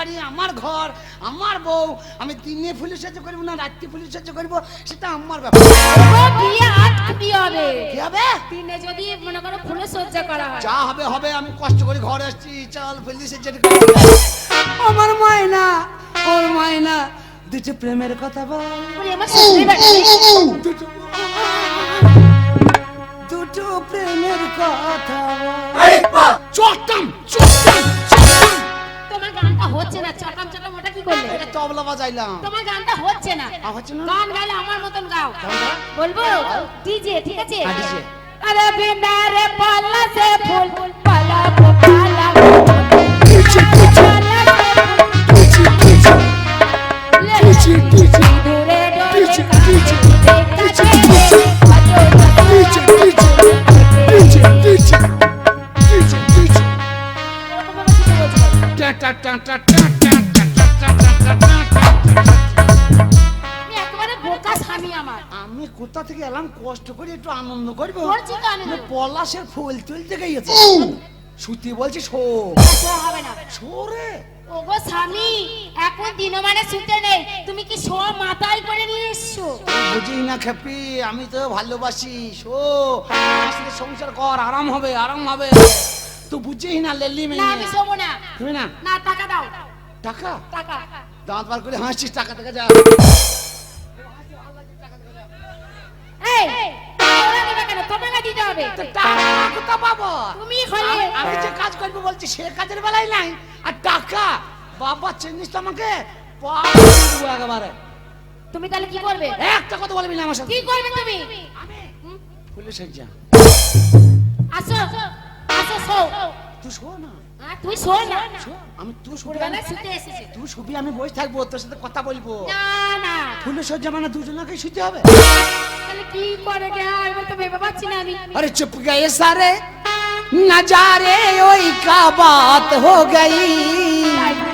বাড়ি আমার ঘর আমার বউ। আমি দিনে ফুলের সাহায্য করব না রাত্রি ফুলের সাহায্য করব সেটা আমার ব্যাপার। বিয়ে আট হবে? কি হবে? দিনে যদি মনে করো ফুলে সজ্জা করা হয়। যা হবে হবে আমি কষ্ট করে ঘরে আসছি চল ফুলের সাহায্য আমার মায়না ওর মায়না দুটো প্রেমের কথা বল। দুটো প্রেমের কথা চট্টাম চট্টাম চট্টাম। তোমার গানটা হচ্ছে না। চটাম চটাম ওটা কি করলে? এটা তবলা বাজাইলাম। তোমার গানটা হচ্ছে না। আ, হচ্ছে না? গান গাইলে আমার মতন গাও। বলব? ডিজে ঠিক আছে? আরে বিনা রে পাল্লা সে ফুল পালা পালা স্বামী আমার আমি কোথা থেকে এলাম? কষ্ট করে একটু আনন্দ করব। তো পলাশের ফুল তুলতে গিয়েছে সুতি বলছি শো। হবে না। ওগো স্বামী এখন দিনমানে শুতে নেই। তুমি কি মাথায় করে নিয়ে এসছো? বুঝি না খেপি আমি তো ভালোবাসি। শো সংসার কর আরাম হবে আরাম হবে। তো বুঝিস না লেলি না মেয়ে আমি শোবো না। তুমি না? না টাকা দাও। টাকা? টাকা। দাঁত বার করে হাসছিস টাকা যা। এই টাকা আমি- আমি যে কাজ করব বলছি সে কাজের বেলায় নাই। আর টাকা? বাবা চিনিস তো আমাকে একেবারে। তুমি তাহলে কি করবে? একটা কথা বলবি না আমার সাথে? কি করবে তুমি? হুম? পুলিশ যা। আসো। আসো শো তুই শো না হ্যাঁ, তুই শো না শো, আমি তুই শুবি ছোটবেলায় শুতে এসেছে তুই শুবি আমি বসে থাকবো তোর সাথে কথা বলবো না না ফুলের সজ্জা মানে দুজনকে শুতে হবে তাহলে কি করে গে এবার তো ভেবে পাচ্ছি না আমি अरे चुप गए सारे नजारे ओई का बात हो गई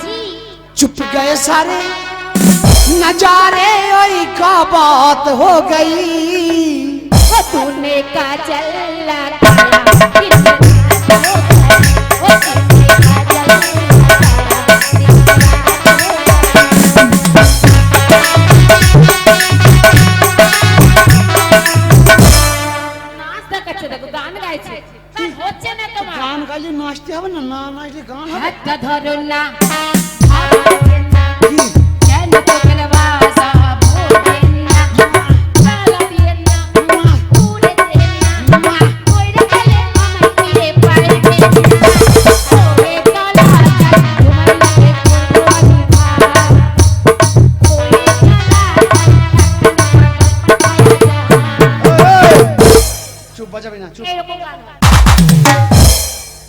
জি चुप गए सारे नजारे ओई का बात हो गई वो तूने का चला হচ্ছে না তোমার গান গাইলে নাচতে হবে না না নাচলে গান হবে। একটা ধরুন না।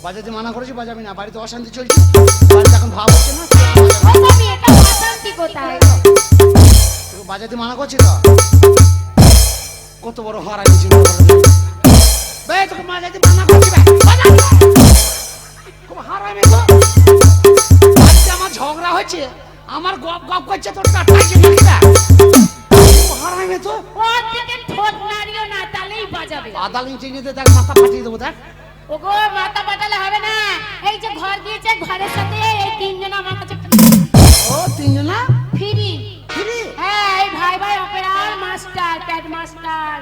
বাজাতে মানা করেছি বাজাবি না বাড়িতে অশান্তি চলছে। বাড়িতে এখন ভাব হচ্ছে না তোকে বাজাতে মানা করছি তো? কত বড় হারাই ছিল বে তোকে বাজাতে মানা করছি হারামি তো। আমার ঝগড়া হচ্ছে আমার গপ গপ করছে তোর টাটাইছে নাকি বে? হারামি তো। ওর দিকে ঠোঁট নাড়িও না তাহলেই বাজাবে। আদাল দেখ মাথা ফাটিয়ে দেবো দেখ। ওগো মাথা পাঠালে হবে না। এই যে ঘর দিয়েছে ঘরের সাথে এই তিনজন আমার কাছে ও তিনজনা? ফ্রি। ফিরি? হ্যাঁ এই ভাই ভাই অপেরার মাস্টার প্যাড মাস্টার।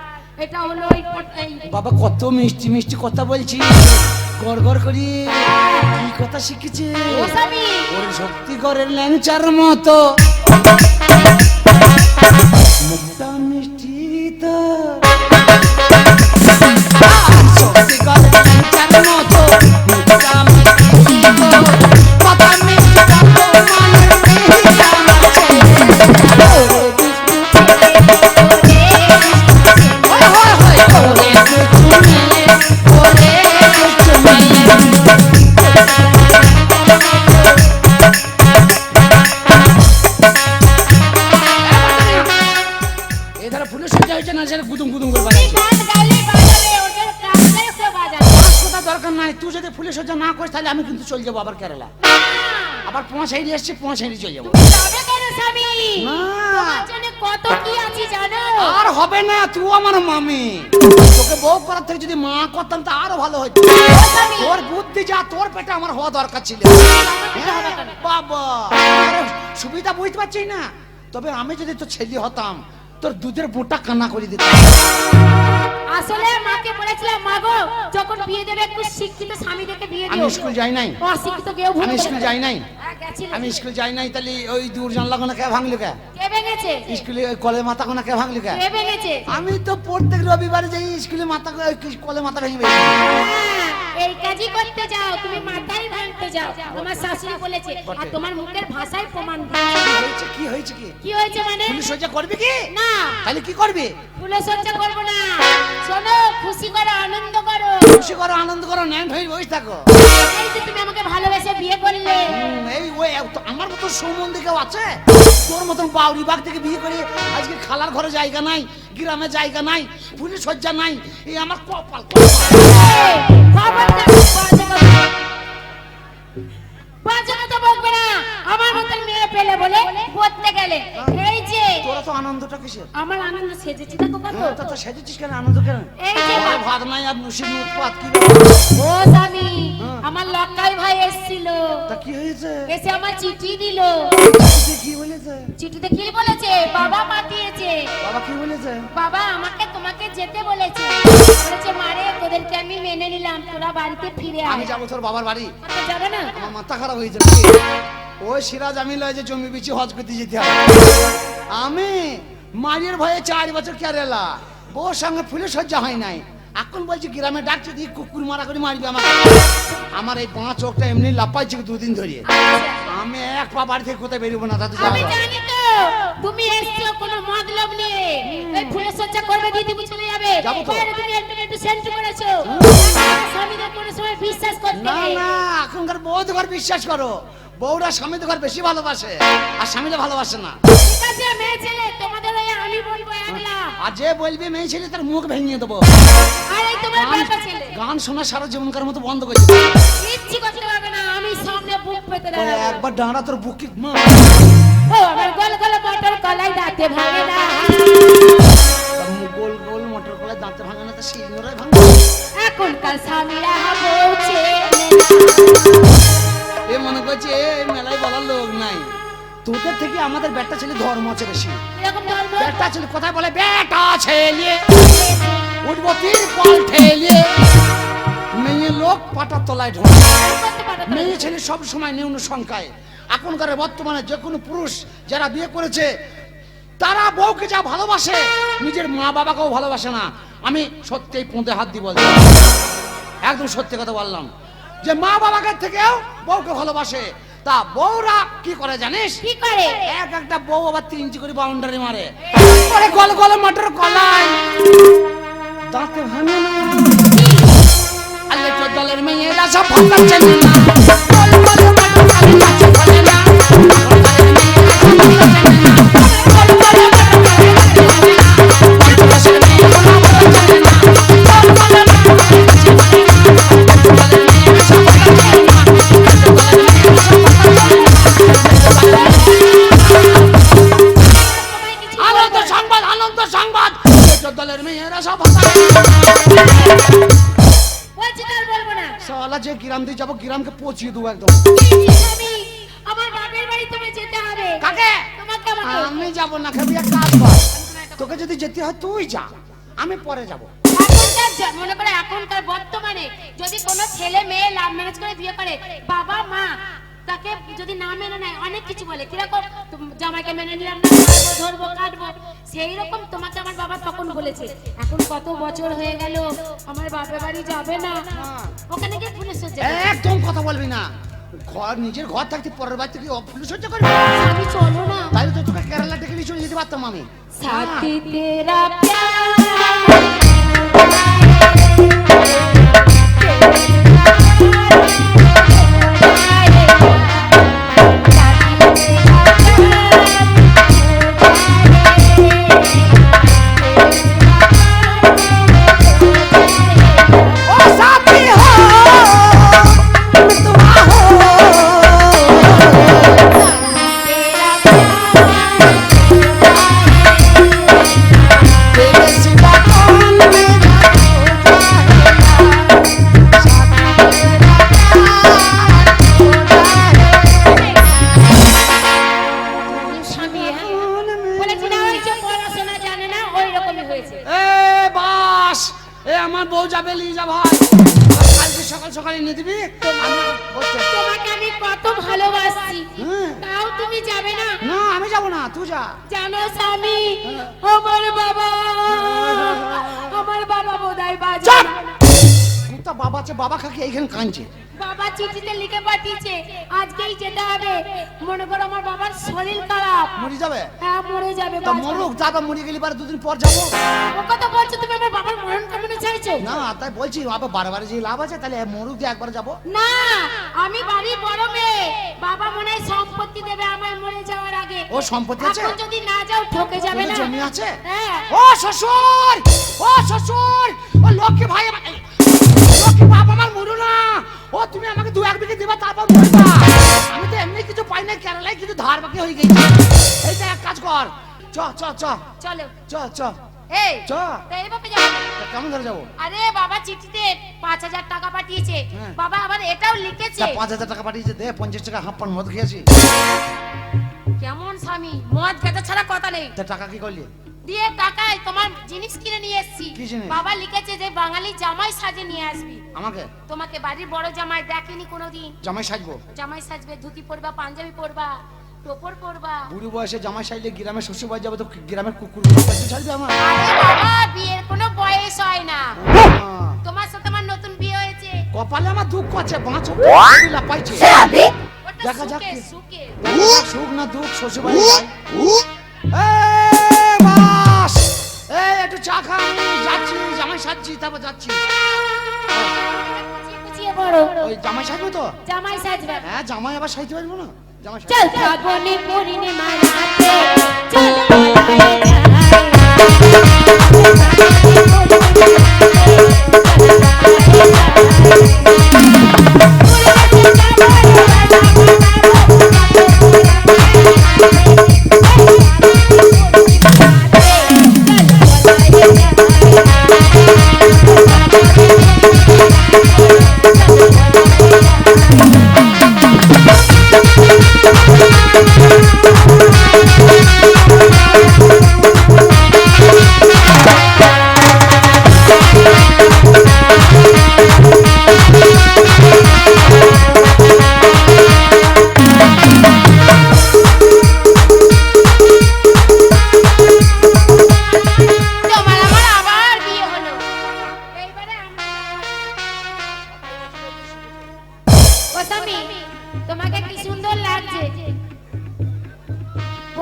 এটা হলো এই বাবা কত মিষ্টি মিষ্টি কথা বলছি গড় গড় করি কি কথা শিখেছে? ওর শক্তি করে ল্যাংচার মতো। মুখটা মিষ্টি তো। মতো তাহলে আমি কিন্তু চলে যাব আবার কেরালা। আবার পোঁয়া সাইডে এসছে পোঁয়া সাইডে চলে যাব। কত কি আছে জানো? আর হবে না তুই আমার মামি। তোকে বউ করার থেকে যদি মা করতাম তা আরও ভালো হতো তোর বুদ্ধি যা তোর পেটে আমার হওয়া দরকার ছিল। পেটে বাবা। সুবিধা বুঝতে পারছি না। তবে আমি যদি তোর ছেলে হতাম তোর দুধের বোটা কান্না করে দিতাম। আসলে মাকে বলেছিলাম মা গো যখন বিয়ে দেবে একটু শিক্ষিত স্বামী দেখে বিয়ে দিও। আমি স্কুল যাই নাই। অশিক্ষিত কেউ ভুল আমি স্কুল। যাই নাই। হ্যাঁ, আমি স্কুল যাই নাই তাহলে ওই দূর জানলা কোনা কে ভাঙলি কে? কে ভেঙেছে? স্কুলে ওই কলে মাথা কোনা কে ভাঙলি কে? কে ভেঙেছে? আমি তো প্রত্যেক রবিবারে যাই স্কুলে মাথা কলে মাথা ভেঙে এই কাজই করতে যাও তুমি মাথায় ভাঙতে যাও। তোমার শাশুড়ি বলেছে আর তোমার মুখের ভাষায় প্রমাণ। হয়েছে কি হয়েছে কি? কি হয়েছে মানে? পুলিশ সজ্জা করবি কি? না। তাহলে কি করবে? ফুলে সজ্জা করব না। শোনো খুশি করো আনন্দ করো। খুশি করো আনন্দ করো ন্যান হয়ে বসে থাকো। এই যে তুমি আমাকে ভালোবেসে বিয়ে করলে। এই ওই তো আমার মতো সৌমন্দি কেউ আছে? তোর মতন বাউরি বাগ থেকে বিয়ে করে আজকে খালার ঘরে জায়গা নাই। গ্রামে জায়গা নাই পুলিশ শয্যা নাই এই আমার কপাল কপাল। এই, খবরদার, বাজে কথা। বাজে কথা বলবে না আমার মতন পেলে বলে পড়তে গেলে। এই যে তোরা তো আনন্দটা কিসের? আমার আনন্দ সেজেছি দেখো কত হ্যাঁ, তা। তো সেজেছিস কেন? আনন্দ কেন? এই যে ঘরে ভাত নাই আর মুসির উৎপাত কি ও স্বামী হ্যাঁ। আমার লক্কাই ভাই এসেছিল। তা কি হয়েছে? এসে আমার চিঠি দিল। কি বলেছে? চিঠিতে কি বলেছে? বাবা পাঠিয়েছে বাবা কি বলেছে? বাবা আমাকে তোমাকে যেতে বলেছে। বলেছে মারে তোদেরকে আমি মেনে নিলাম তোরা বাড়িতে ফিরে আমি আয় যাব তোর বাবার বাড়ি। যাবে না? আমার মাথা খারাপ হয়েছে নাকি? ওই সিরাজ আমি লয় যে জমি বিচি হজ করতে যেতে হবে। আমি মারির ভয়ে চার বছর কেরালা। বউর সঙ্গে ফুলে সজ্জা হয় নাই। এখন বলছি গ্রামে ডাকছে দিয়ে কুকুর মারা করে মারবে আমাকে। আমার এই পাঁচ চোখটা এমনি লাপাইছে দুদিন ধরে। আমি এক পা বাড়ি থেকে কোথায় বেরোবো না তাতে আমি জানি তো তুমি এসছো কোনো মতলব ফুলের সজ্জা করবে চলে যাবে। যাব তো। তুমি একটু একটু সেন্ট করেছ। স্বামীদের কোনো সময় বিশ্বাস করতে না না এখনকার বউ ঘর বিশ্বাস করো। বউরা স্বামী ঘর বেশি ভালোবাসে আর স্বামীরা ভালোবাসে না। ঠিক আছে মেয়ে ছেলে তোমাদের ওই আমি বলব একলা। আর যে বলবে মেয়ে ছেলে তার মুখ ভেঙে দেবো। আর এই তোমার গান- ছেলে। গান শোনা সারা জীবনকার মতো বন্ধ করে দেবো। কিচ্ছু করতে পারবে না আমি সামনে বুক পেতে দাঁড়াবো। একবার ডাঁড়া তোর বুকি মা। ও আমার গল গল মটর কলাই দাঁতে ভাঙে না। গোল গোল মোটর কলায় দাঁতে ভাঙে না তো শিলনোড়ায় ভাঙে এখনকার স্বামীরা বলছে এ মনে করছে এই মেলায় বলার লোক নাই। তোদের থেকে আমাদের বেটা ছেলে ধর্ম আছে বেশি। বেটা ছেলে কোথায় বলে? বেটা ছেলে। উঠবো তিন পল ঠেলে। মেয়ে লোক পাটার তলায় ঢোকে। মেয়ে ছেলে সব সময় নিম্ন সংখ্যায়। এখনকার বর্তমানে যে কোনো পুরুষ যারা বিয়ে করেছে তারা বউকে যা ভালোবাসে নিজের মা বাবাকেও ভালোবাসে না। আমি সত্যি পোঁতে হাত দিয়ে বলছি। একদম সত্যি কথা বললাম। যে মা বাবাকে থেকেও বউকে ভালোবাসে। তা বউরা কি করে জানিস? কি করে? এক একটা বউ আবার তিন ইঞ্চি করে বাউন্ডারি মারে। পরে গল গল মটর কলাই। দাঁতে ভাঙে না। আলে তো দলের মেয়েরা সব ভালো চেনে না। গল গল মটর চেনে না গল গল মটর যে গ্রাম দিয়ে যাব গ্রামকে পচিয়ে দেবো একদম। আমার বাপের বাড়ি তুমি যেতে হবে। কাকে? তোমাকে আমি যাব না খাবি এক কাজ কর। তোকে যদি যেতে হয় তুই যা। আমি পরে যাব। মনে করে এখনকার বর্তমানে যদি কোনো ছেলে মেয়ে লাভ ম্যারেজ করে বিয়ে করে বাবা মা তাকে যদি না মেনে নেয় অনেক কিছু বলে। কীরকম? জামাইকে মেনে নিলাম না ধরবো কাটবো। সেই রকম তোমাকে আমার বাবা তখন বলেছে। এখন কত বছর হয়ে গেল আমার বাপের বাড়ি যাবে না। হ্যাঁ। ওখানে গিয়ে পুলিশ একদম কথা বলবি না। ঘর নিজের ঘর থাকতে পরের বাড়িতে কি পুলিশ সহ্য আমি চলো না। তাহলে তো তোকে কেরালা থেকে নিয়ে চলে যেতে পারতাম আমি। সাথী তেরা হ্যাঁ। প্যার কুত্তা বাবা আছে বাবা খাকি এইখানে কাঁদছে? বাবা চিঠিতে লিখে পাঠিয়েছে আজকেই যেতে হবে। মনে করো আমার বাবার শরীর খারাপ। মরে যাবে? হ্যাঁ মরে যাবে তা। মরুক দাদা মরে গেলি পরে দুদিন পর যাব। ও কথা বলছো তুমি আমার বাবার মরণ কেমনে চাইছো না তাই বলছি বাবা বারে বারে যে লাভ আছে তাহলে মরুক দিয়ে একবার যাব। না আমি বাড়ি বড় মেয়ে। বাবা মনে হয় সম্পত্তি দেবে আমার মরে যাওয়ার আগে। ও সম্পত্তি আছে? এখন যদি না যাও ঠকে যাবে না। জমি আছে? হ্যাঁ। ও শ্বশুর! ও শ্বশুর! ও লক্ষ্মী ভাই বাবা আমার মরু না? ও তুমি আমাকে দু এক বিঘে দিবা তারপর মরবা। আমি তো এমনি কিছু পাই না কেরালায় কিছু ধার বাকি হয়ে গেছে। এইটা এক কাজ কর। চ চ চ। চলো। চ চ। এই চ। তো এইভাবে যাবে। কেমন ধরে যাব? আরে বাবা চিঠিতে পাঁচ হাজার টাকা পাঠিয়েছে। হ্যাঁ। বাবা আবার এটাও লিখেছে। পাঁচ হাজার টাকা পাঠিয়েছে দে পঞ্চাশ টাকা হাফ পান মদ খেয়েছি। কেমন স্বামী মদ খেতে ছাড়া কথা নেই। টাকা কি করলি? দিয়ে টাকায় তোমার জিনিস কিনে নিয়ে এসেছি। কি জিনিস? বাবা লিখেছে যে বাঙালি জামাই সাজে নিয়ে আসবি। আমাকে? তোমাকে বাড়ির বড় জামাই দেখেনি কোনোদিন। জামাই সাজবো? জামাই সাজবে ধুতি পরবা পাঞ্জাবি পরবা টোপর পরবা। বুড়ি বয়সে জামাই সাজলে গ্রামে শ্বশুর বাড়ি যাবে তো গ্রামের কুকুর ছাড়বি আমার? আরে বাবা বিয়ের কোনো বয়স হয় না। তোমার সাথে আমার নতুন বিয়ে হয়েছে। কপালে আমার দুঃখ আছে বাঁচ লাপাইছে ওটা দেখা যাক সুখে না দুঃখ শ্বশুর বাড়ি একটু চা খা যাচ্ছি জামাই সাজছি তারপর যাচ্ছি। ওই জামাই সাজবো তো? জামাই সাজবে। হ্যাঁ জামাই আবার সাজতে পারব না? জামাই চল ফাগুনে পূর্ণিমা রাতে চল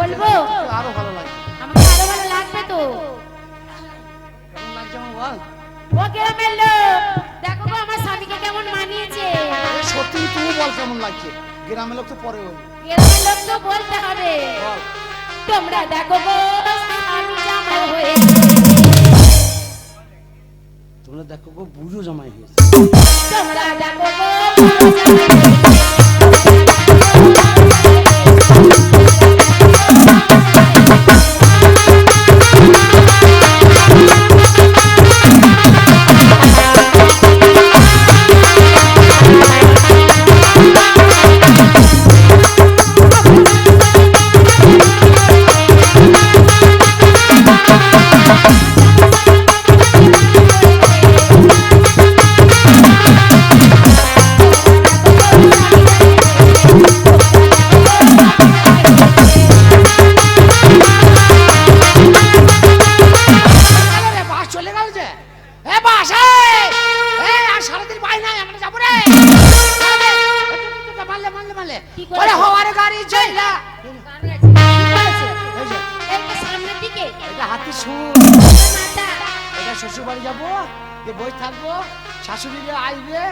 বলব? আরও ভালো লাগে। আমাকে আরও ভালো লাগবে তো। কেমন লাগছে আমার বল। ও গ্রামের লোক দেখো গো আমার স্বামীকে কেমন মানিয়েছে। সত্যি তুমি বল কেমন লাগছে? গ্রামের লোক তো পরে ওই। গ্রামের লোক তো বলতে হবে। তোমরা দেখো গো আমি জামাই হয়ে তোমরা দেখো গো বুড়ো জামাই হয়েছে। তোমরা দেখো গো জামাই হয়েছে। সুর এটা শ্বশুর বাড়ি যাব যে বই থাকব আইবে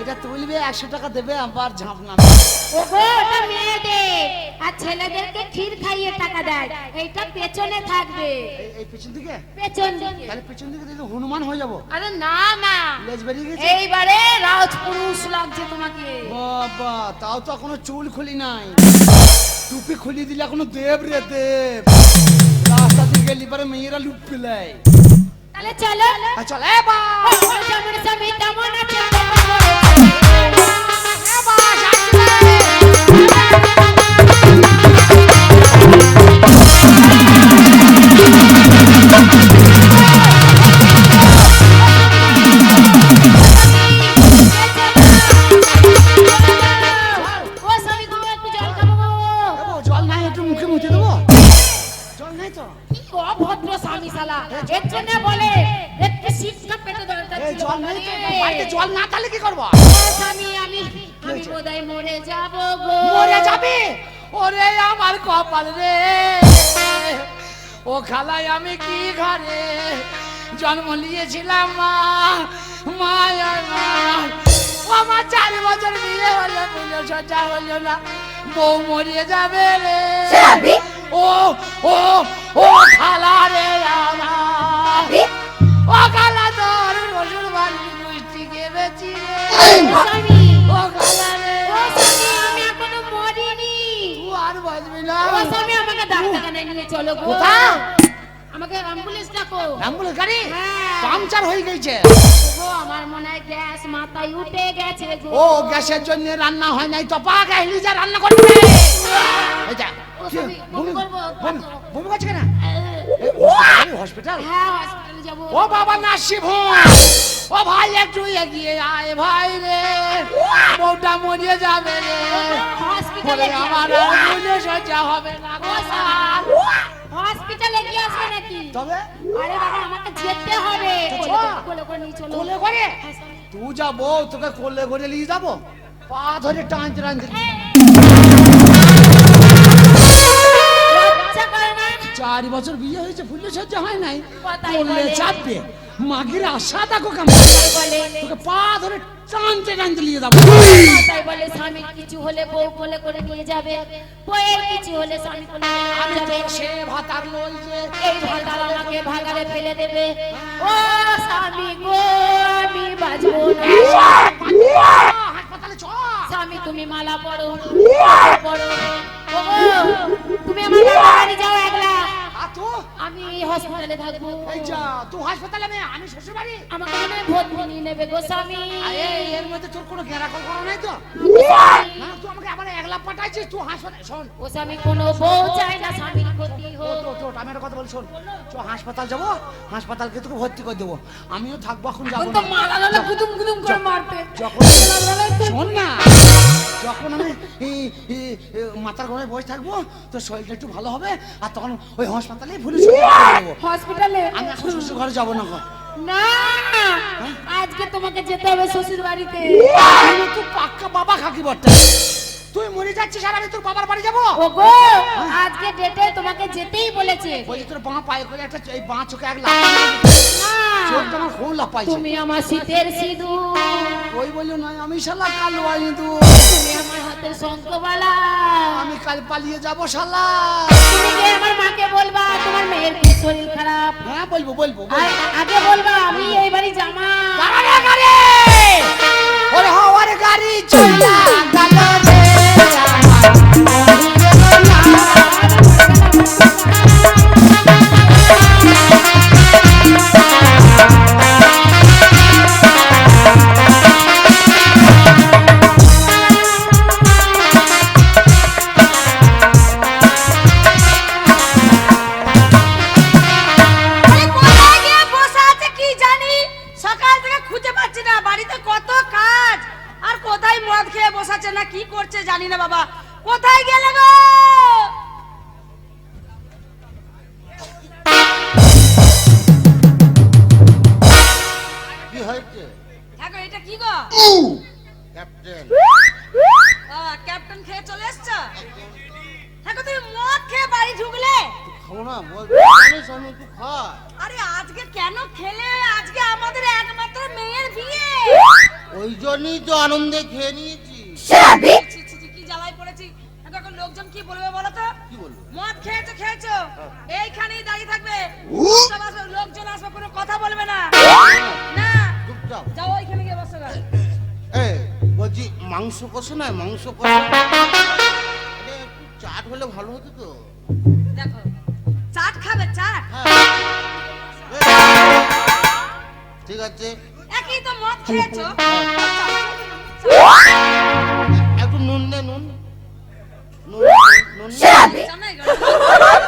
এটা তুলবে একশো টাকা দেবে আবার ঝাঁপ নামবে ওগো ওটা মেয়েদের আর ছেলেদেরকে ক্ষীর খাইয়ে টাকা দেয় এইটা পেছনে থাকবে। এই- এই দিকে? পেছন দিকে। তাহলে পিছন দিকে দিলে হনুমান হয়ে যাব। আরে না না। লেজ বেরিয়ে গেছে? এইবারে রাজপুরুষ লাগছে তোমাকে। বাবা তাও তো এখনও চুল খুলি নাই। টুপি খুলি দিলে এখনও দেব রে দেব। গেলি পরে মেয়েরা লুট পেলাই তাহলে চলো চল বা আমি কি ঘরে জন্ম নিয়েছিলাম মা? মায়া মা ও আমার চার বছর বিয়ে হলো বিয়ে সজ্জা হলো না। বউ মরিয়ে যাবে রে। ও ও ও খালা রে ও খালা তোর রসুন বাড়ি মিষ্টি খেয়েছি রে। ও খালা রে। আমি এখনও মরিনি। আর বাঁচবি না। আমাকে ডাক্তারখানায় নিয়ে চলো গো। কোথায়? আমাকে অ্যাম্বুলেন্স ডাকো। অ্যাম্বুলেন্স গাড়ি? হ্যাঁ। পাংচার হয়ে গেছে। গো আমার মনে হয় গ্যাস মাথায় উঠে গেছে ও গ্যাসের জন্য রান্না হয় নাই তো পা গায়ে নিজে রান্না করবে। ও স্বামী, বমি বমি করছে কেন? হসপিটাল হ্যাঁ। হসপিটালে যাব। ও বাবা নাসিব ও ভাই একটু এগিয়ে আয় ভাই রে। বউটা মরিয়ে যাবে রে। হসপিটালে আমার আর মনে সজ্জা হবে না গো স্যার। হসপিটালে কি আসবে নাকি? তবে? আরে বাবা আমাকে যেতে হবে। কোলে করে- নিয়ে চলো। কোলে করে? হ্যাঁ, তুই যাব তোকে কোলে করে নিয়ে যাব। পা ধরে টান টানতে। চার বছর বিয়ে হয়েছে ফুলে সজ্জা হয় নাই। বলে। চাপবে। মাগির আশা দেখো কেমন। বলে তোকে পা ধরে টানতে টানতে নিয়ে যাব। কথাই বলে স্বামী কিছু হলে বউ কোলে করে নিয়ে যাবে। বউয়ের কিছু হলে স্বামী কোলে আমি তো সে ভাতার লই যে এই ভাতার আমাকে ভাগারে ফেলে দেবে। ও স্বামী গো আমি বাঁচবো না। স্বামী তুমি মালা পড়ো পড়ো ওগো, তুমি আমার বাড়ি যাও একলা। তো? আমি হসপিটালে থাকব। এই যা তুই হাসপাতালে আমি আমি শ্বশুর বাড়ি আমাকে মনে হয় ভোট নেবে গো স্বামী। এই এর মধ্যে তোর কোনো গেরাকল করা নাই তো? না তুই আমাকে আবার একলা পাঠাইছিস? তুই হাসপাতালে শোন। ও স্বামী কোনো বউ চাই না স্বামীর ক্ষতি হোক। তো তো আমি একটা কথা বলি শোন। চ হাসপাতাল যাব হাসপাতালকে তোকে ভর্তি করে দেবো। আমিও থাকব এখন যাব তো না। মারা লালা গুদুম গুদুম করে মারবে। যখন শোন না। যখন আমি মাথার ঘরে বসে থাকব তোর শরীরটা একটু ভালো হবে আর তখন ওই হাসপাতালে ভুলে হসপিটালে আমি এখন শ্বশুর ঘরে যাব না না! আজকে তোমাকে যেতে হবে শ্বশুর বাড়িতে আমি তো পাক্কা বাবা খাকি বটটা তুই মরে যাচ্ছিস আর আমি তোর বাবার বাড়ি যাব? ওগো আজকে ডেটে তোমাকে যেতেই বলেছে। বলছি তোর বাঁ পায়ে করে একটা এই বাঁ চোখে এক লাফ না, চোখটা আমার খুব লাফাইছে তুমি আমার শীতের সিঁদুর। ওই বলল নয় আমি শালা কাল কিন্তু তুমি আমার হাতের শঙ্কবালা কাল পালিয়ে যাব শালা। তুমি কি আমার মাকে বলবা তোমার মেয়ের কি শরীর খারাপ? হ্যাঁ বলব বলব আর আগে বলবা আমি এই বাড়ি জামা ওরে হওয়ার গাড়ি চলা। বসাচ্ছে না কি করছে জানি না বাবা। কোথায় গেলে গো? কি হয়েছে? দেখো এটা কি গো? ক্যাপ্টেন ক্যাপ্টেন খেয়ে চলে এসছো? দেখো তুমি মদ খেয়ে বাড়ি ঢুকলে। খাব না বলছি জানিস আমি একটু খাই আরে আজকে কেন খেলে? আজকে আমাদের একমাত্র মেয়ের বিয়ে। ওই জন্যই তো আনন্দে খেয়ে খেয়েছো? এইখানেই দাঁড়িয়ে থাকবে। লোকজন আসবে কোনো কথা বলবে না। না যাও ওইখানে গিয়ে বসো বলছি মাংস কষে না মাংস কষে। চাট হলে ভালো হতো তো। দেখো চাট খাবে চাট? হ্যাঁ। ঠিক আছে। একই তো মদ খেয়েছো। একটু নুন দে নুন। নুন নুন 你上那边